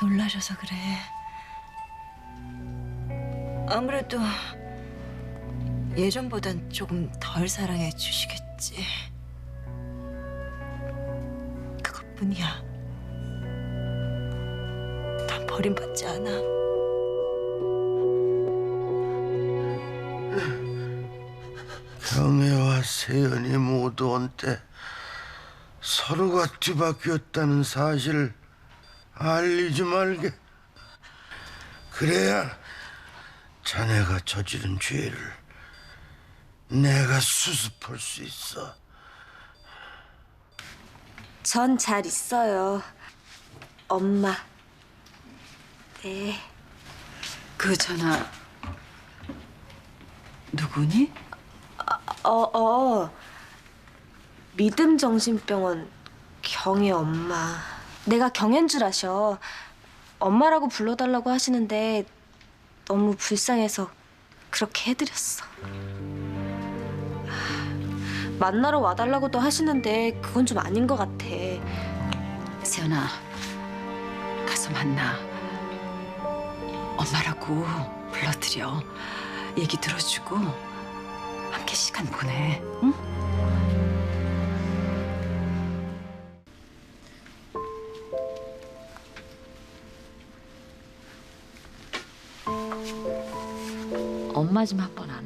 놀라셔서 그래. 아무래도 예전보단 조금 덜 사랑해 주시겠지. 그것뿐이야. 난 버림받지 않아. 경애와 세연이 모두 온때 서로가 뒤바뀌었다는 사실을 알리지 말게. 그래야 자네가 저지른 죄를 내가 수습할 수 있어. 전 잘 있어요. 엄마. 네. 그 전화 누구니? 어, 어. 믿음 정신병원 경희 엄마. 내가 경애인 줄 아셔. 엄마라고 불러달라고 하시는데 너무 불쌍해서 그렇게 해드렸어. 하, 만나러 와달라고도 하시는데 그건 좀 아닌 것 같아. 세연아 가서 만나 엄마라고 불러드려 얘기 들어주고 함께 시간 보내 응? 마좀한번안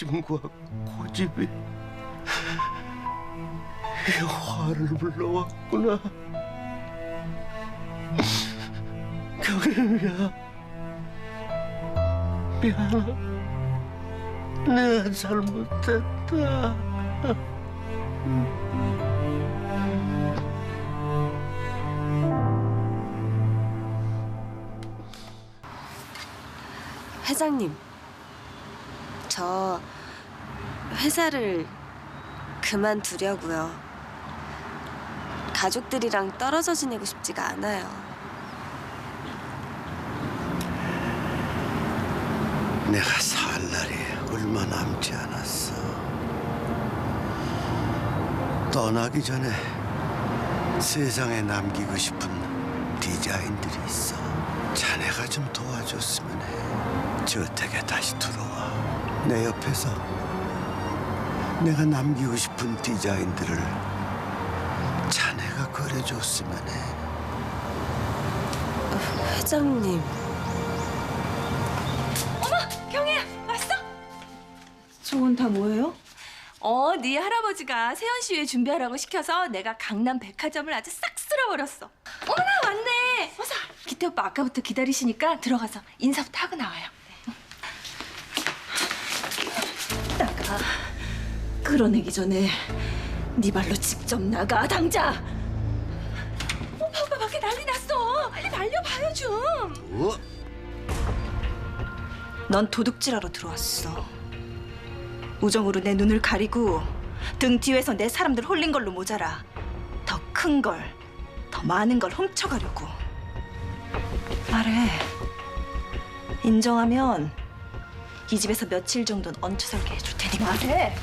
욕심과 고집이 이 화를 불러왔구나. 경혜야 미안하 내가 잘못했다 회사를 그만두려고요. 가족들이랑 떨어져 지내고 싶지가 않아요. 내가 살 날이 얼마 남지 않았어 떠나기 전에 세상에 남기고 싶은 디자인들이 있어 자네가 좀 도와줬으면 해 저택에 다시 들어와 내 옆에서 내가 남기고 싶은 디자인들을 자네가 그려줬으면 해 회장님, 경혜야 왔어? 저건 다 뭐예요? 어, 네 할아버지가 세연 씨회 준비하라고 시켜서 내가 강남 백화점을 아주 싹 쓸어버렸어. 어머나 왔네. 어서 기태 오빠 아까부터 기다리시니까 들어가서 인사부터 하고 나와요. 끌어내기 전에 네 발로 직접 나가 당장. 오빠 오빠 밖에 난리 났어. 빨리 말려봐요 좀. 어? 넌 도둑질하러 들어왔어. 우정으로 내 눈을 가리고 등 뒤에서 내 사람들 홀린 걸로 모자라. 더 큰 걸, 더 많은 걸 훔쳐가려고. 말해. 인정하면 이 집에서 며칠 정도는 얹혀 살게 해줄 테니 말해.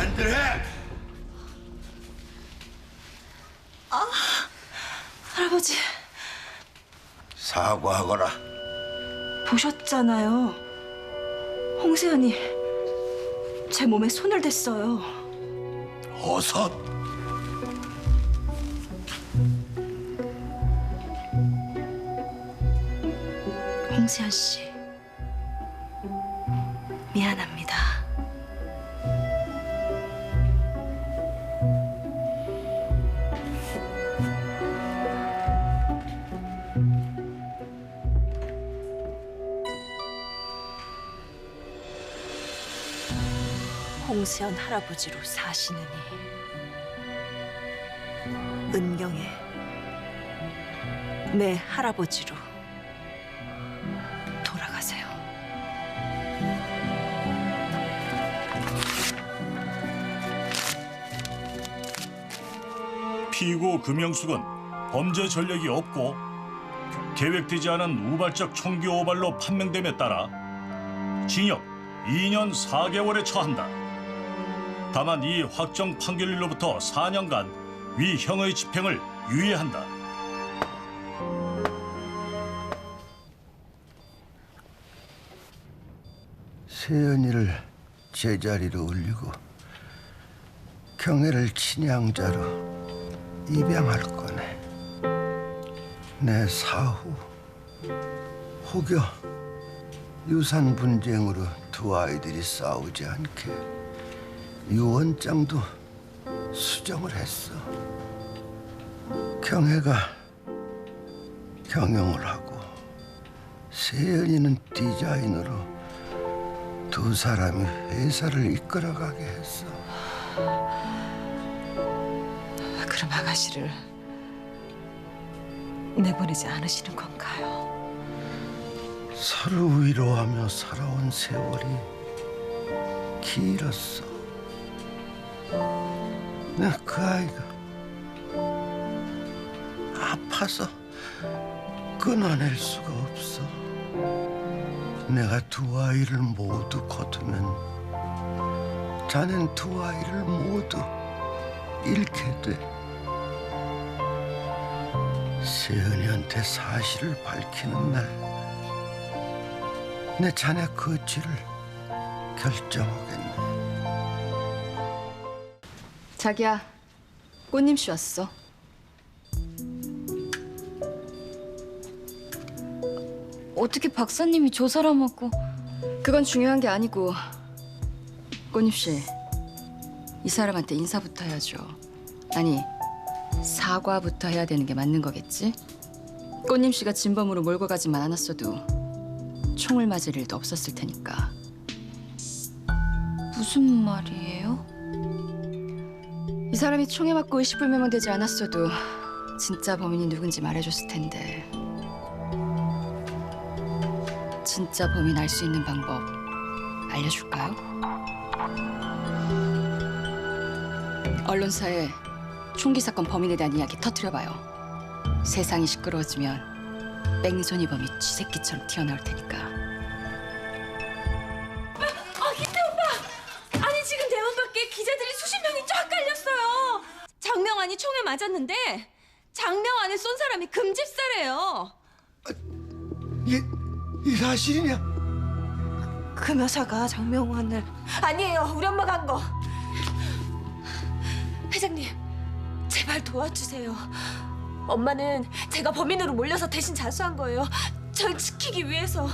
만들해 할아버지 사과하거라 보셨잖아요. 홍세연이 제 몸에 손을 댔어요. 어서 홍세연 씨 미안합니다. 자세한 할아버지로 사시느니 은경에 내 할아버지로 돌아가세요. 피고 금영숙은 범죄 전력이 없고 계획되지 않은 우발적 총기 오발로 판명됨에 따라 징역 2년 4개월에 처한다. 다만 이 확정 판결일로부터 4년간 위형의 집행을 유예한다. 세연이를 제자리로 올리고 경애를 친양자로 입양할 거네. 내 사후 혹여 유산 분쟁으로 두 아이들이 싸우지 않게 유언장도 수정을 했어. 경애가 경영을 하고 세연이는 디자인으로 두 사람이 회사를 이끌어가게 했어. 그럼 아가씨를 내보내지 않으시는 건가요? 서로 위로하며 살아온 세월이 길었어. 나그 아이가 아파서 끊어낼 수가 없어. 내가 두 아이를 모두 거두면 자넨 두 아이를 모두 잃게 돼. 세연이한테 사실을 밝히는 날, 내 자네 거취를 결정하겠네. 자기야, 꽃님 씨 왔어. 어떻게 박사님이 저 사람하고? 그건 중요한 게 아니고 꽃님 씨, 이 사람한테 인사부터 해야죠. 아니 사과부터 해야 되는 게 맞는 거겠지? 꽃님 씨가 진범으로 몰고 가지만 않았어도 총을 맞을 일도 없었을 테니까. 무슨 말이에요? 이 사람이 총에 맞고 의식불 명되지 않았어도 진짜 범인이 누군지 말해줬을 텐데 진짜 범인 알 수 있는 방법 알려줄까요? 언론사에 총기 사건 범인에 대한 이야기 터트려봐요. 세상이 시끄러워지면 뺑소니 범이 쥐새끼처럼 튀어나올 테니까. 총에 맞았는데 장명환을 쏜 사람이 금집사래요. 이, 이 사실이냐? 그 묘사가 장명환을 아니에요. 우리 엄마가 한 거. 회장님, 제발 도와주세요. 엄마는 제가 범인으로 몰려서 대신 자수한 거예요. 절 지키기 위해서.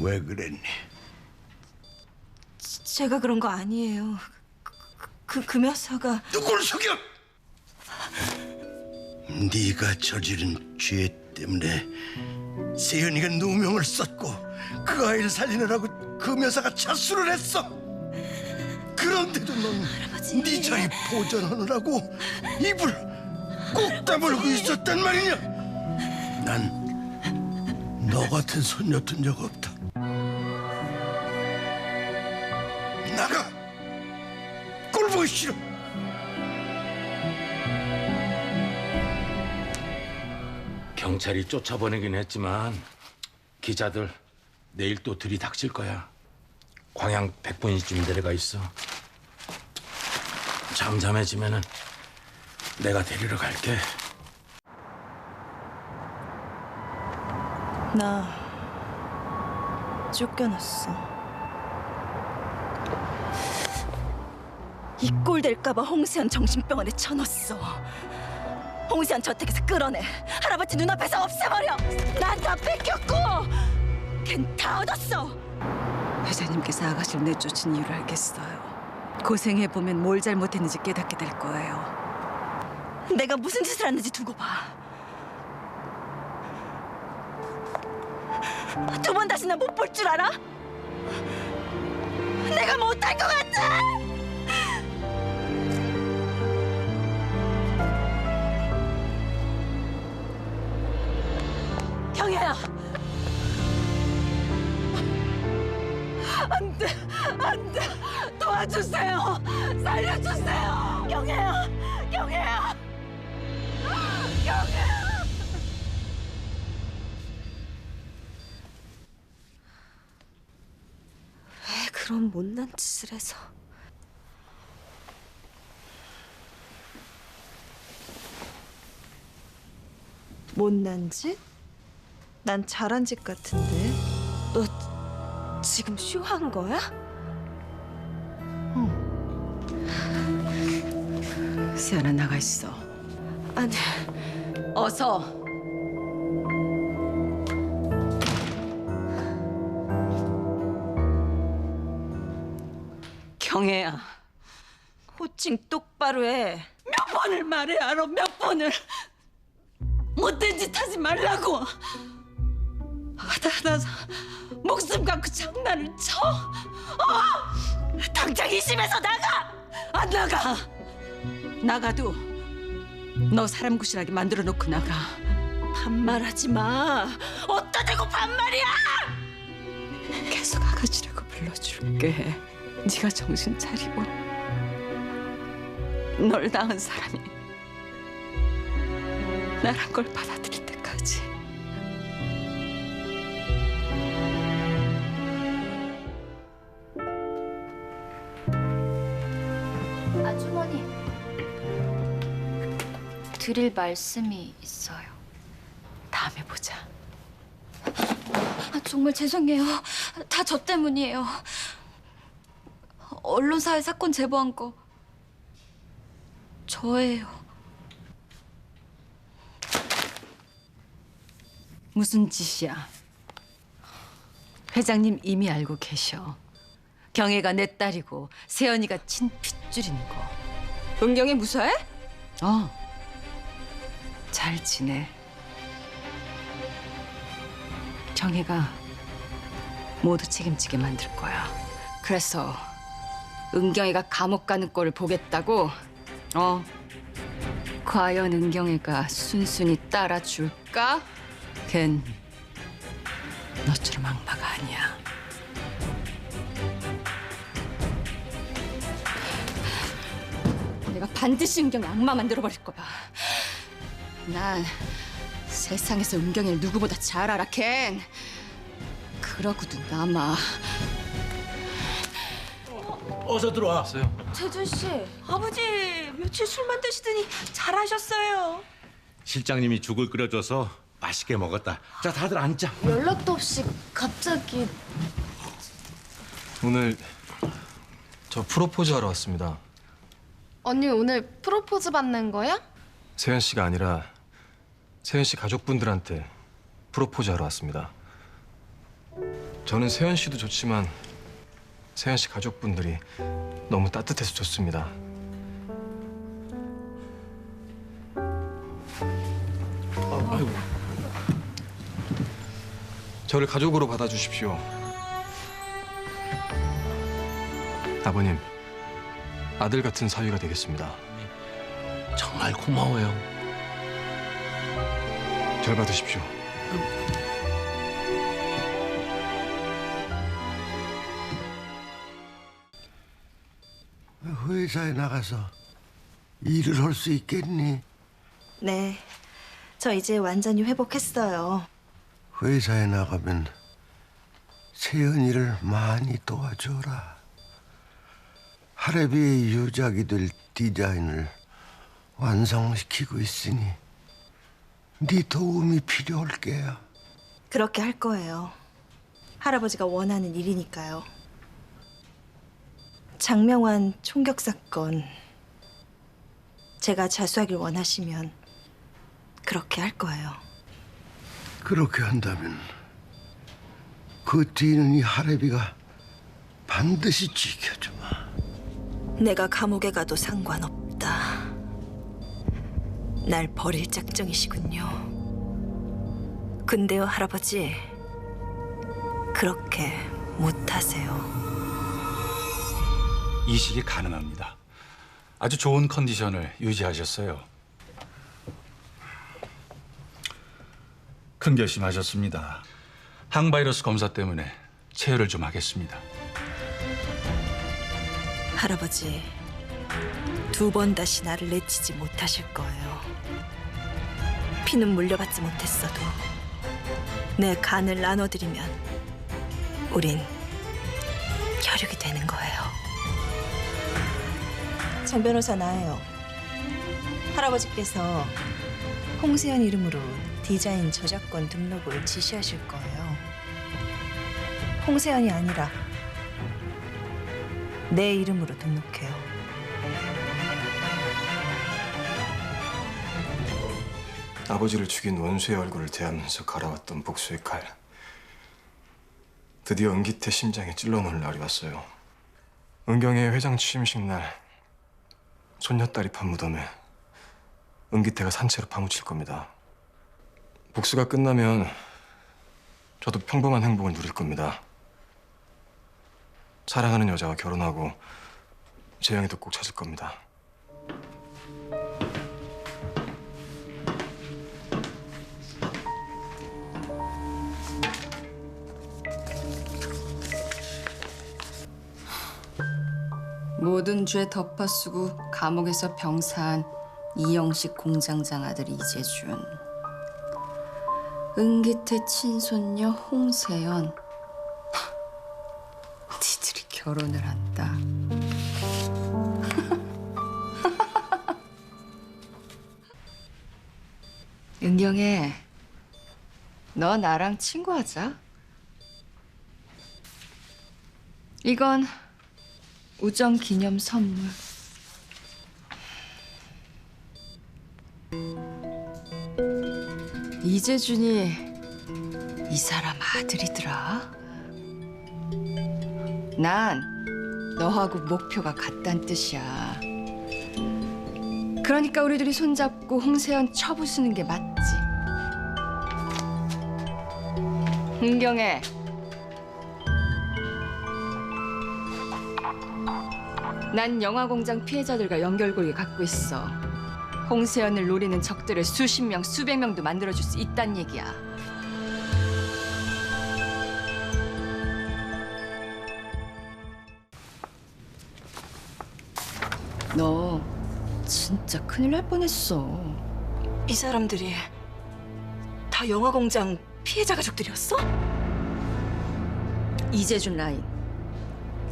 왜 그랬니? 제가 그런 거 아니에요. 그, 그 묘사가 누굴 속여? 네가 저지른 죄 때문에 세연이가 누명을 썼고 그 아이를 살리느라고 그 묘사가 자수를 했어. 그런데도 넌 네 자리 보존하느라고 입을 꼭 다물고 있었단 말이냐? 난 너 같은 손녀 둔적 없다. 싫어. 경찰이 쫓아보내긴 했지만 기자들 내일 또 들이닥칠 거야. 광양 백분위쯤 내려가 있어. 잠잠해지면은 내가 데리러 갈게. 나 쫓겨났어. 이 꼴 될까봐 홍세현 정신병원에 쳐넣었어. 홍세현 저택에서 끌어내 할아버지 눈앞에서 없애버려. 난 다 뺏겼고, 걘 다 얻었어. 회장님께서 아가씨를 내쫓은 이유를 알겠어요. 고생해 보면 뭘 잘못했는지 깨닫게 될 거예요. 내가 무슨 짓을 했는지 두고 봐. 두 번 다시 나 못 볼 줄 알아? 내가 못할 것 같아! 도와주세요. 살려주세요. 경혜야, 경혜야. 왜 그런 못난 짓을 해서 못난 짓? 난 잘한 짓 같은데. 너 지금 쇼한 거야? 세연아 나가 있어. 아니 어서. 경혜야, 호칭 똑바로 해. 몇 번을 말해 알아? 몇 번을 못된 짓 하지 말라고. 하다 하다 목숨 갖고 장난을 쳐. 어? 당장 이 집에서 나가. 안 나가. 나가도 너 사람 구실하게 만들어 놓고 나가. 반말하지 마. 어따 대고 반말이야! 계속 아가씨라고 불러줄게. 네가 정신 차리고 널 낳은 사람이 나란 걸 받아들일 때까지. 드릴 말씀이 있어요. 다음에 보자. 아, 정말 죄송해요. 다 저 때문이에요. 언론사에 사건 제보한 거 저예요. 무슨 짓이야? 회장님 이미 알고 계셔. 경혜가 내 딸이고 세연이가 친 핏줄인 거. 은경이 무사해? 어. 잘 지내. 정혜가 모두 책임지게 만들 거야. 그래서 은경이가 감옥 가는 꼴을 보겠다고? 어. 과연 은경이가 순순히 따라줄까? 걘 너처럼 악마가 아니야. 내가 반드시 은경이 악마 만들어버릴 거야. 난 세상에서 은경이를 누구보다 잘 알아, 켄. 그러고도 남아. 어서 들어와. 재준 씨, 아버지 며칠 술만 드시더니 잘하셨어요. 실장님이 죽을 끓여줘서 맛있게 먹었다. 자, 다들 앉자. 연락도 없이 갑자기 오늘 저 프로포즈 하러 왔습니다. 언니 오늘 프로포즈 받는 거야? 세현 씨가 아니라 세현 씨 가족분들한테 프로포즈 하러 왔습니다. 저는 세현 씨도 좋지만 세현 씨 가족분들이 너무 따뜻해서 좋습니다. 아, 아이고. 저를 가족으로 받아주십시오. 아버님, 아들 같은 사위가 되겠습니다. 정말 고마워요. 절 받으십시오. 회사에 나가서 일을 할 수 있겠니? 네. 저 이제 완전히 회복했어요. 회사에 나가면 세연이를 많이 도와줘라. 하레비의 유작이 될 디자인을 완성시키고 있으니 네 도움이 필요할 게야. 그렇게 할 거예요. 할아버지가 원하는 일이니까요. 장명환 총격 사건 제가 자수하길 원하시면 그렇게 할 거예요. 그렇게 한다면 그 뒤는 이 하레비가 반드시 지켜주마. 내가 감옥에 가도 상관없다. 날 버릴 작정이시군요. 근데요, 할아버지. 그렇게 못하세요. 이식이 가능합니다. 아주 좋은 컨디션을 유지하셨어요. 큰 결심하셨습니다. 항바이러스 검사 때문에 체열을 좀 하겠습니다. 할아버지 두 번 다시 나를 내치지 못하실 거예요. 피는 물려받지 못했어도 내 간을 나눠드리면 우린 혈육이 되는 거예요. 장 변호사 나예요. 할아버지께서 홍세연 이름으로 디자인 저작권 등록을 지시하실 거예요. 홍세연이 아니라 내 이름으로 등록해요. 아버지를 죽인 원수의 얼굴을 대하면서 갈아왔던 복수의 칼. 드디어 은기태 심장에 찔러놓을 날이 왔어요. 은경의 회장 취임식 날 손녀딸이 판 무덤에 은기태가 산채로 파묻힐 겁니다. 복수가 끝나면 저도 평범한 행복을 누릴 겁니다. 사랑하는 여자와 결혼하고 재영이도 꼭 찾을 겁니다. 모든 죄 덮어쓰고 감옥에서 병사한 이영식 공장장 아들 이재준. 은기태 친손녀 홍세연. 니들이 결혼을 한다. 은경애 너 나랑 친구하자. 이건 우정 기념 선물. 이재준이 이 사람 아들이더라. 난 너하고 목표가 같단 뜻이야. 그러니까 우리들이 손잡고 홍세연 쳐부수는 게 맞지. 은경애. 난 영화공장 피해자들과 연결고리 갖고 있어. 홍세연을 노리는 적들을 수십 명, 수백 명도 만들어줄 수 있단 얘기야. 너 진짜 큰일 날 뻔했어. 이 사람들이 다 영화공장 피해자 가족들이었어? 이재준 라인.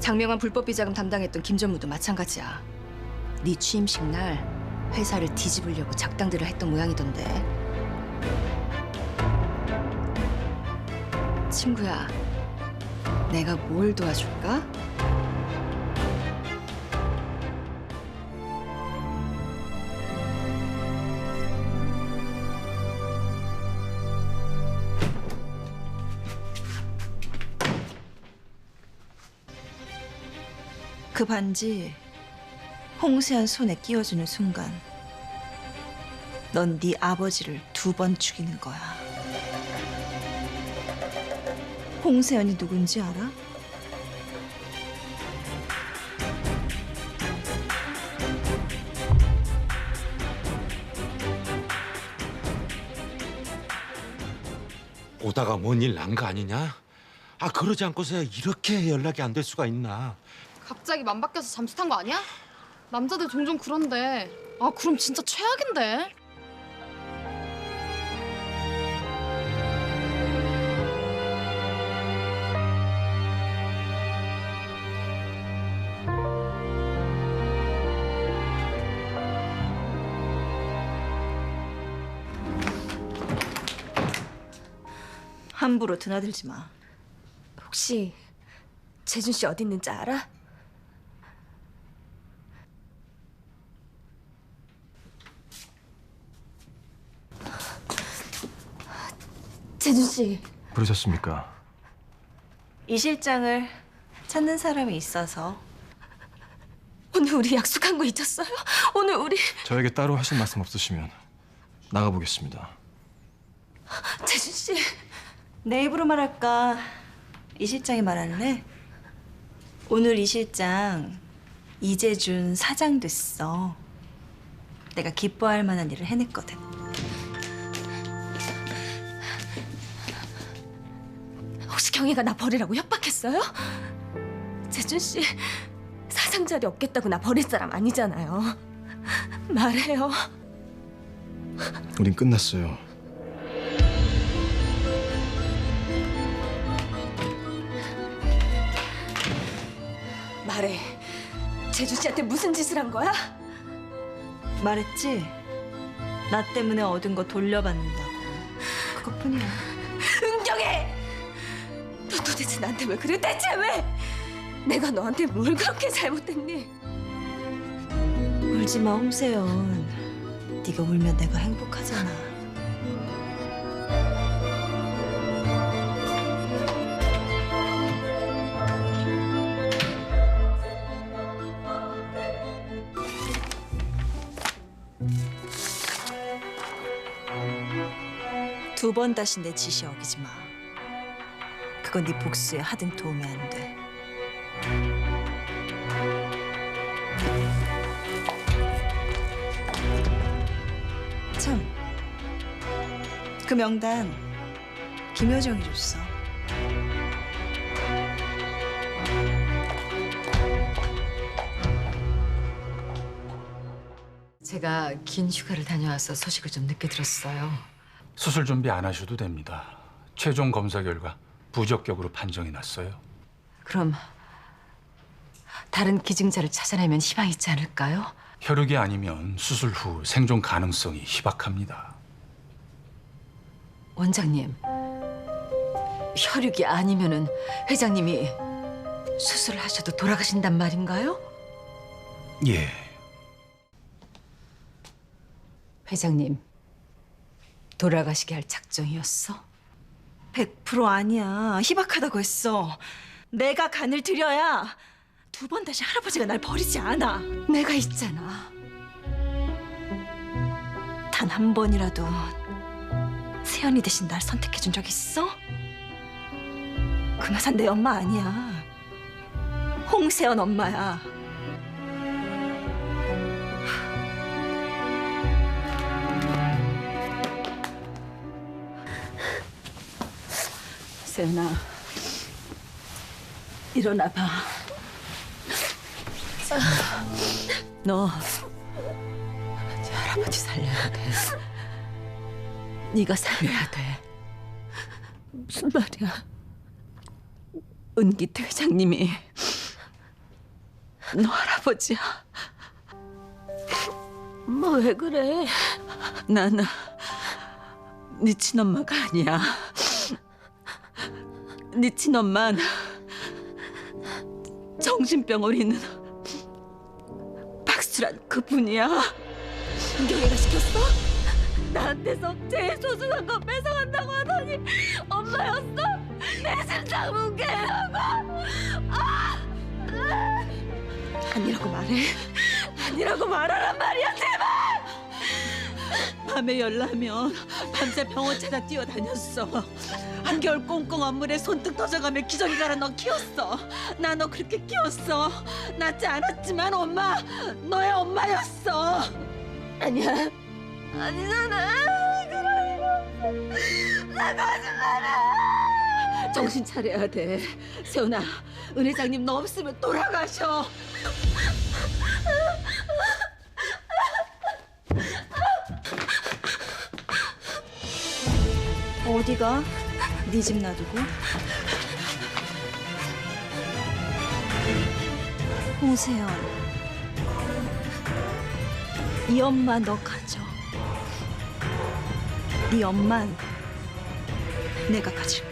장명환 불법 비자금 담당했던 김전무도 마찬가지야. 네 취임식 날 회사를 뒤집으려고 작당들을 했던 모양이던데. 친구야, 내가 뭘 도와줄까? 그 반지 홍세연 손에 끼워주는 순간 넌 네 아버지를 두 번 죽이는 거야. 홍세연이 누군지 알아? 오다가 뭔 일 난 거 아니냐? 아 그러지 않고서야 이렇게 연락이 안 될 수가 있나? 갑자기 맘 바뀌어서 잠수 탄 거 아니야? 남자들 종종 그런데 아 그럼 진짜 최악인데 함부로 드나들지 마. 혹시 재준 씨 어디 있는지 알아? 재준 씨. 부르셨습니까? 이 실장을 찾는 사람이 있어서 오늘 우리 약속한 거 잊었어요? 오늘 우리 저에게 따로 하실 말씀 없으시면 나가보겠습니다. 재준 씨. 내 입으로 말할까? 이 실장이 말할래? 오늘 이 실장 이재준 사장 됐어. 내가 기뻐할 만한 일을 해냈거든. 경희가 나 버리라고 협박했어요? 재준 씨 사장 자리 없겠다고 나 버릴 사람 아니잖아요. 말해요. 우린 끝났어요. 말해. 재주 씨한테 무슨 짓을 한 거야? 말했지? 나 때문에 얻은 거 돌려받는다고. 그것뿐이야. 도대체 나한테 왜 그래? 대체 왜? 내가 너한테 뭘 그렇게 잘못했니? 울지 마, 홍세연. 네가 울면 내가 행복하잖아. 두 번 다시 내 지시 어기지 마. 그건 네 복수에 하등 도움이 안 돼. 참, 그 명단 김효정이 줬어. 제가 긴 휴가를 다녀와서 소식을 좀 늦게 들었어요. 수술 준비 안 하셔도 됩니다. 최종 검사 결과 부적격으로 판정이 났어요. 그럼 다른 기증자를 찾아내면 희망이 있지 않을까요? 혈육이 아니면 수술 후 생존 가능성이 희박합니다. 원장님, 혈육이 아니면은 회장님이 수술을 하셔도 돌아가신단 말인가요? 예. 회장님, 돌아가시게 할 작정이었어? 100% 아니야. 희박하다고 했어. 내가 간을 들여야 두 번 다시 할아버지가 날 버리지 않아. 내가 있잖아. 단 한 번이라도 세연이 대신 날 선택해 준 적 있어? 그 여산 내 엄마 아니야. 홍세연 엄마야. 세연아, 일어나 봐. 너 할아버지 살려야 돼. 네가 살려야 돼. 무슨 말이야? 은기태 회장님이 너 할아버지야. 뭐왜 그래? 나는 네 친엄마가 아니야. 네 친엄만 정신병원에 있는 박수란 그분이야. 은경이가 시켰어? 나한테서 제일 소중한 거 뺏어간다고 하더니 엄마였어? 내 심장 뭉개려고 아! 아니라고 말해. 아니라고 말하란 말이야 제발. 밤에 열나면 밤새 병원 찾아 뛰어다녔어. 한겨울 꽁꽁 언물에 손등 터져가며 기저귀 갈아 너 키웠어. 나 너 그렇게 키웠어. 낳지 않았지만 엄마 너의 엄마였어. 아니야. 아니잖아. 그럴 리가 없어. 나 거짓말해. 정신 차려야 돼. 세훈아, 은 회장님 너 없으면 돌아가셔. 어디가? 네 집 놔두고? 홍세연. 이 엄마 너 가져. 네 엄만 내가 가질게.